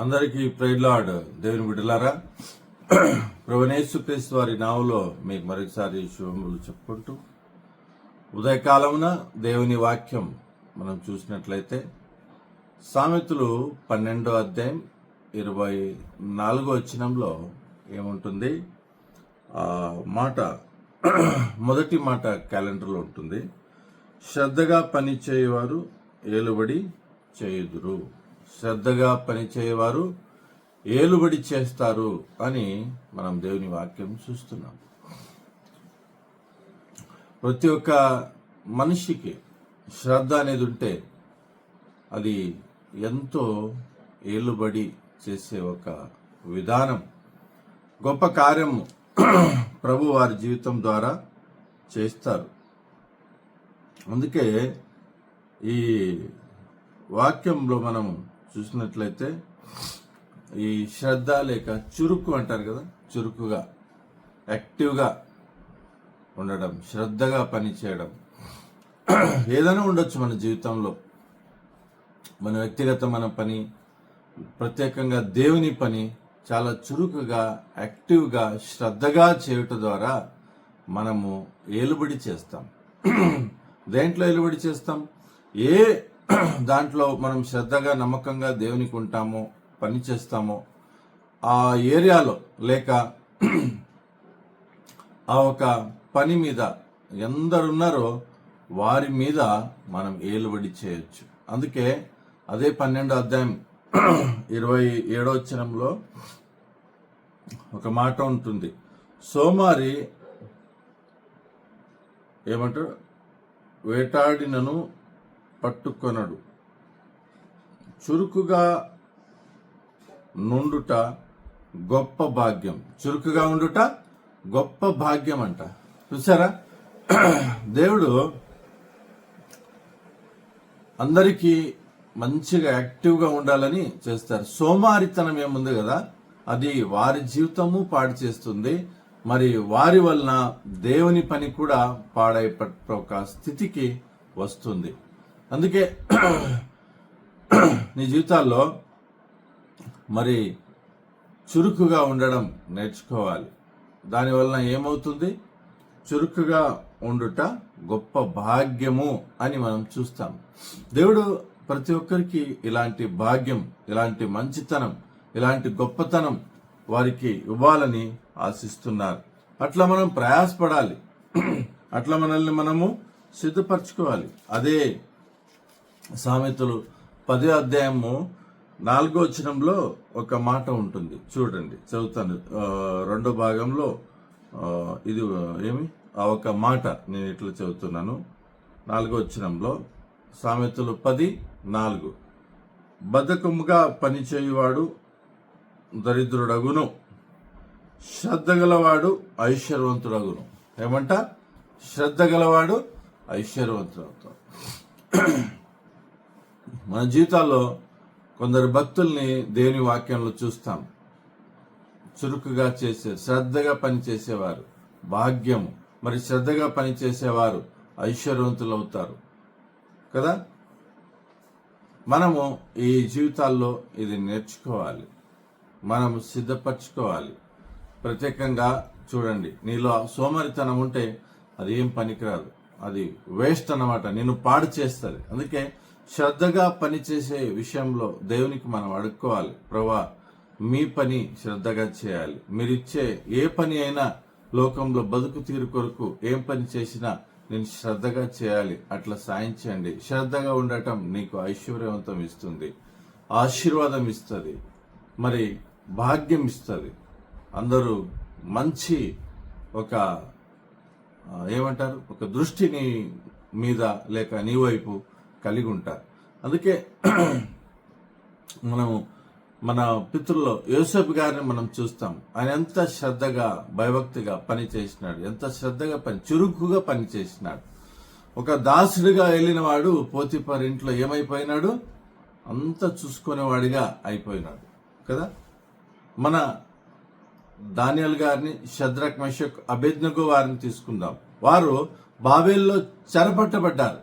అందరికీ ప్రైడ్లాడ్ దేవుని బిడ్డలారా ప్రవణేశ్వక్రీస్తు వారి నావులో మీకు మరొకసారి శుభములు చెప్పుకుంటూ ఉదయకాలమున దేవుని వాక్యం మనం చూసినట్లయితే సామెతలు పన్నెండో అధ్యాయం ఇరవై నాలుగో వచనంలో ఏముంటుంది? ఆ మాట మొదటి మాట క్యాలెండర్లో ఉంటుంది. శ్రద్ధగా పని చేయవారు ఏలుబడి చేయుదురు. శ్రద్ధగా పనిచేయవారు ఏలుబడి చేస్తారు అని మనం దేవుని వాక్యం చూస్తున్నాం. ప్రతి ఒక్క మనిషికి శ్రద్ధ అనేది ఉంటే అది ఎంతో ఏలుబడి చేసే ఒక విధానం గొప్ప కార్యం ప్రభు వారి జీవితం ద్వారా చేస్తారు. అందుకే ఈ వాక్యంలో మనం చూసినట్లయితే ఈ శ్రద్ధ లేక చురుకు అంటారు కదా చురుకుగా యాక్టివ్గా ఉండడం శ్రద్ధగా పని చేయడం. ఏదైనా ఉండొచ్చు మన జీవితంలో. మన వ్యక్తిగత మన పని ప్రత్యేకంగా దేవుని పని చాలా చురుకుగా యాక్టివ్గా శ్రద్ధగా చేయటం ద్వారా మనము ఏలుబడి చేస్తాం. దేంట్లో ఏలుబడి చేస్తాం? ఏ దాంట్లో మనం శ్రద్ధగా నమ్మకంగా దేవునికి ఉంటామో పని చేస్తామో ఆ ఏరియాలో లేక ఆ ఒక పని మీద ఎందరున్నారో వారి మీద మనం ఏలుబడి చేయొచ్చు. అందుకే అదే పన్నెండో అధ్యాయం ఇరవై ఏడో వచనంలో ఒక మాట ఉంటుంది. సోమారి ఏమంటారు? వేటాడినను పట్టుకొనడు. చురుకుగా నుండుట గొప్ప భాగ్యం. చురుకుగా ఉండుట గొప్ప భాగ్యం అంట చూసారా దేవుడు అందరికీ మంచిగా యాక్టివ్గా ఉండాలని చేస్తారు. సోమారితనం ఏముంది కదా? అది వారి జీవితము పాడు చేస్తుంది. మరి వారి వలన దేవుని పని కూడా పాడైప ఒక స్థితికి వస్తుంది. అందుకే నీ జీవితాల్లో మరి చురుకుగా ఉండడం నేర్చుకోవాలి. దానివలన ఏమవుతుంది? చురుకుగా ఉండుట గొప్ప భాగ్యము అని మనం చూస్తాం. దేవుడు ప్రతి ఒక్కరికి ఇలాంటి భాగ్యం ఇలాంటి మంచితనం ఇలాంటి గొప్పతనం వారికి ఇవ్వాలని ఆశిస్తున్నారు. అట్లా మనం ప్రయాసపడాలి. అట్లా మనల్ని మనము సిద్ధపరచుకోవాలి. అదే సామెతలు పదో అధ్యాయము నాలుగో వచనంలో ఒక మాట ఉంటుంది. చూడండి చదువుతాను. రెండో భాగంలో ఇది ఏమి? ఆ ఒక మాట నేను ఇట్లా చదువుతున్నాను. నాలుగో వచనంలో సామెతలు పది నాలుగు. బద్ధకముగా పనిచేయువాడు దరిద్రుడగును. శ్రద్ధ గలవాడు ఐశ్వర్యవంతుడగును. ఏమంట? శ్రద్ధ గలవాడు ఐశ్వర్యవంతుడవుతాడు. మన జీవితాల్లో కొందరు భక్తుల్ని దేవుని వాక్యంలో చూస్తాం. చురుకుగా చేసే శ్రద్ధగా పనిచేసేవారు భాగ్యము మరి శ్రద్ధగా పనిచేసేవారు ఐశ్వర్యవంతులు అవుతారు కదా? మనము ఈ జీవితాల్లో ఇది నేర్చుకోవాలి. మనం సిద్ధపరచుకోవాలి. ప్రత్యేకంగా చూడండి నీలో సోమరితనం ఉంటే అది ఏం పనికిరాదు. అది వేస్ట్ అన్నమాట. నేను పాడు చేస్తుంది. అందుకే శ్రద్ధగా పనిచేసే విషయంలో దేవునికి మనం అడుక్కోవాలి. ప్రభా మీ పని శ్రద్ధగా చేయాలి. మీరిచ్చే ఏ పని అయినా లోకంలో బతుకు తీరు కొరకు ఏం పని చేసినా నేను శ్రద్ధగా చేయాలి. అట్లా సాయించండి శ్రద్ధగా ఉండటం నీకు ఐశ్వర్యవంతం ఇస్తుంది. ఆశీర్వాదం ఇస్తుంది. మరి భాగ్యం ఇస్తుంది. అందరూ మంచి ఒక ఏమంటారు? ఒక దృష్టిని మీద లేక నీ వైపు కలిగి ఉంటారు అందుకే మనము మన పితృల్లో యోసేపు గారిని మనం చూస్తాం. ఆయన ఎంత శ్రద్ధగా భయభక్తిగా పని చేసినాడు. ఎంత శ్రద్ధగా పని చురుకుగా పని చేసినాడు. ఒక దాసుడిగా వెళ్ళిన వాడు పోతిపర్ ఇంట్లో ఏమైపోయినాడు? అంత చూసుకునేవాడిగా అయిపోయినాడు. కదా? మన దానియల్ గారిని శద్రక్ మెషక్ అభిజ్ఞకు వారిని తీసుకుందాం. వారు బాబేల్లో చెరపట్టబడ్డారు.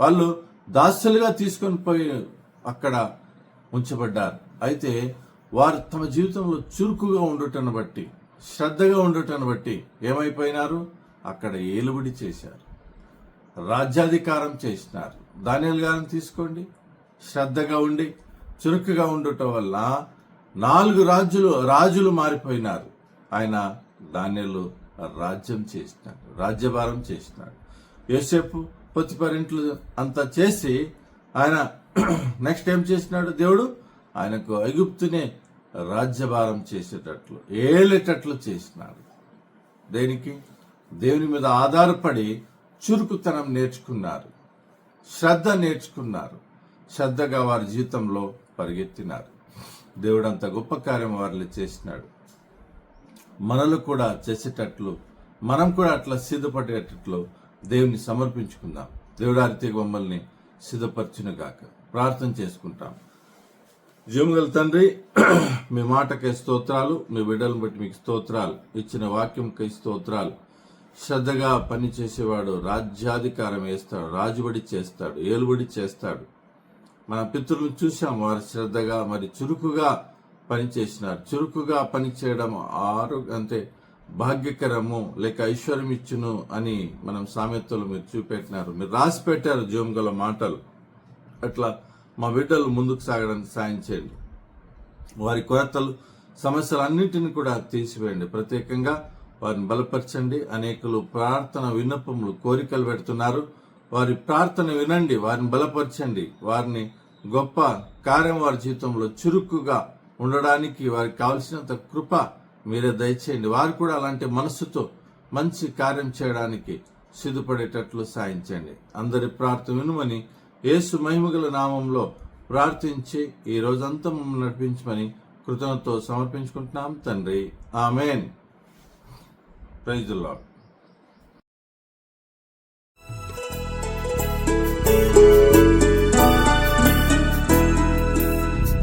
వాళ్ళు దాసులుగా తీసుకొని పోయి అక్కడ ఉంచబడ్డారు. అయితే వారు తమ జీవితంలో చురుకుగా ఉండటం బట్టి శ్రద్ధగా ఉండటం బట్టి ఏమైపోయినారు? అక్కడ ఏలుబడి చేశారు. రాజ్యాధికారం చేసినారు. దానియలు గారిని తీసుకోండి. శ్రద్ధగా ఉండి చురుకుగా ఉండటం వల్ల నాలుగు రాజులు రాజులు మారిపోయినారు. ఆయన ధాన్యాలు రాజ్యం చేసినాడు రాజ్యభారం చేసినాడు. యోసేపు పొత్తిపరింట్లు అంతా చేసి ఆయన నెక్స్ట్ ఏం చేసినాడు దేవుడు? ఆయనకు ఐగుప్తునే రాజ్యభారం చేసేటట్లు ఏలేటట్లు చేసినాడు. దేనికి? దేవుని మీద ఆధారపడి చురుకుతనం నేర్చుకున్నారు శ్రద్ధ నేర్చుకున్నారు శ్రద్ధగా వారి జీవితంలో పరిగెత్తినారు. దేవుడు అంత గొప్ప కార్యం వారిలో చేసినాడు. మనలు కూడా చేసేటట్లు మనం కూడా అట్లా సిద్ధపడేటట్లు దేవుని సమర్పించుకుందాం. దేవుడారితే ఆ రీతిగా మమ్మల్ని సిద్ధపరచునుగాక. ప్రార్థన చేసుకుంటాం. జీవగల తండ్రి మీ మాటకై స్తోత్రాలు మీ బిడ్డలను బట్టి మీకు స్తోత్రాలు. ఇచ్చిన వాక్యంకై స్తోత్రాలు. శ్రద్ధగా పని చేసేవాడు రాజ్యాధికారం వేస్తాడు రాజుబడి చేస్తాడు ఏలుబడి చేస్తాడు. మన పితృలను చూసాం వారు శ్రద్ధగా మరి చురుకుగా పనిచేసినారు చురుకుగా పని చేయడం ఆరు అంటే భాగ్యకరము లేక ఐశ్వర్యం ఇచ్చును అని మనం సామెతలు మీరు చూపెట్టినారు. మీరు రాసి పెట్టారు జీవం గల మాటలు. అట్లా మా బిడ్డలు ముందుకు సాగడానికి సాయం చేయండి. వారి కొరతలు సమస్యలన్నింటిని కూడా తీసివేయండి. ప్రత్యేకంగా వారిని బలపరచండి. అనేకులు ప్రార్థన విన్నపములు కోరికలు పెడుతున్నారు. వారి ప్రార్థన వినండి. వారిని బలపరచండి. వారిని గొప్ప కార్యం వారి జీవితంలో చురుకుగా ఉండడానికి వారికి కావలసినంత కృప మీరే దయచేయండి. వారు కూడా అలాంటి మనస్సుతో మంచి కార్యం చేయడానికి సిద్ధపడేటట్లు సాయించండి అందరి ప్రార్థన వినుమని యేసు మహిమగల నామంలో ప్రార్థించి ఈ రోజంతా మమ్మల్ని నడిపించమని కృతజ్ఞతతో సమర్పించుకుంటున్నాం. తండ్రి ఆమెన్. ప్రైజ్ లాడ్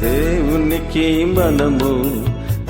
దేవునికి మనము